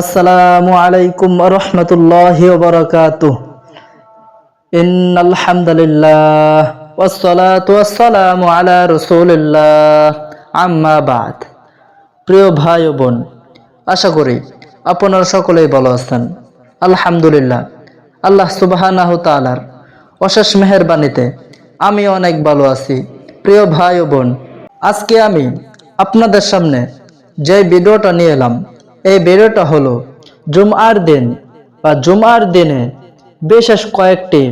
আসসালামু আলাইকুম রহমতুল্লাহ বরকাত আম্মা বাদ। প্রিয় ভাই ও বোন, আশা করি আপনারা সকলেই ভালো আছেন। আলহামদুলিল্লাহ। আল্লাহ সুবাহ অশেষ মেহরবানিতে আমি অনেক ভালো আছি। প্রিয় ভাই ও বোন, আজকে আমি আপনাদের সামনে যে ভিডিওটা নিয়ে এলাম এই ভিডিওটা হলো। জুমআর দিন বা জুমআর দিনে বিশেষ কয়েকটি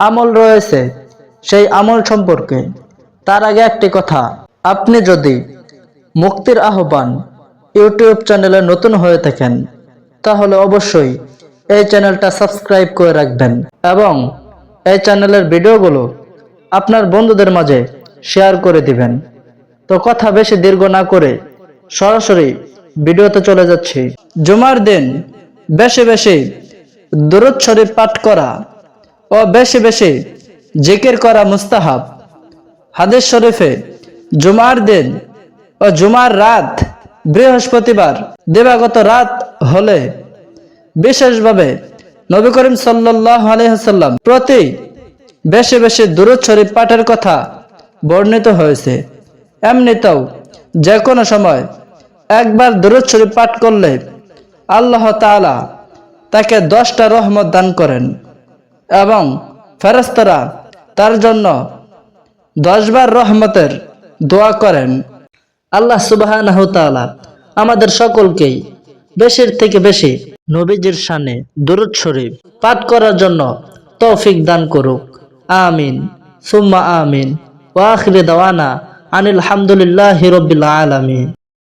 আমল রয়েছে সেই আমল সম্পর্কে। তার আগে একটি কথা, আপনি যদি মুক্তির আহ্বান ইউটিউব চ্যানেলে নতুন হয়ে থাকেন, তাহলে অবশ্যই এই চ্যানেলটা সাবস্ক্রাইব করে রাখবেন এবং এই চ্যানেলের ভিডিওগুলো আপনার বন্ধুদের মাঝে শেয়ার করে দিবেন। তো কথা বেশি দীর্ঘ না করে সরাসরি ভিডিওতে চলে যাচ্ছি। জুমার দিন বেশি বেশি দরুদ শরীফ পাঠ করা ও বেশি বেশি জিকির করা মুস্তাহাব। হাদিস শরীফে জুমার দিন ও জুমার রাত বৃহস্পতিবার দিবাগত রাত হলে বিশেষভাবে নবী করিম সাল্লাহ আলহাম প্রতি বেশি বেশি দূরত শরীফ পাঠের কথা বর্ণিত হয়েছে। এমনিতেও যে কোনো সময় একবার দূরত শরীফ পাঠ করলে আল্লাহ তাআলা তাকে দশটা রহমত দান করেন এবং ফেরেস্তারা তার জন্য দশবার রহমতের দোয়া করেন। আল্লাহ সুবাহ আমাদের সকলকেই বেশির থেকে বেশি নবীজির শানে দুরুদ শরীফ পাঠ করার জন্য তৌফিক দান করুক। আমিন। সুম্মা আমিন। ওয়াখিরে দাওয়ানা আনিল হামদুলিল্লাহ রবিল আলামিন।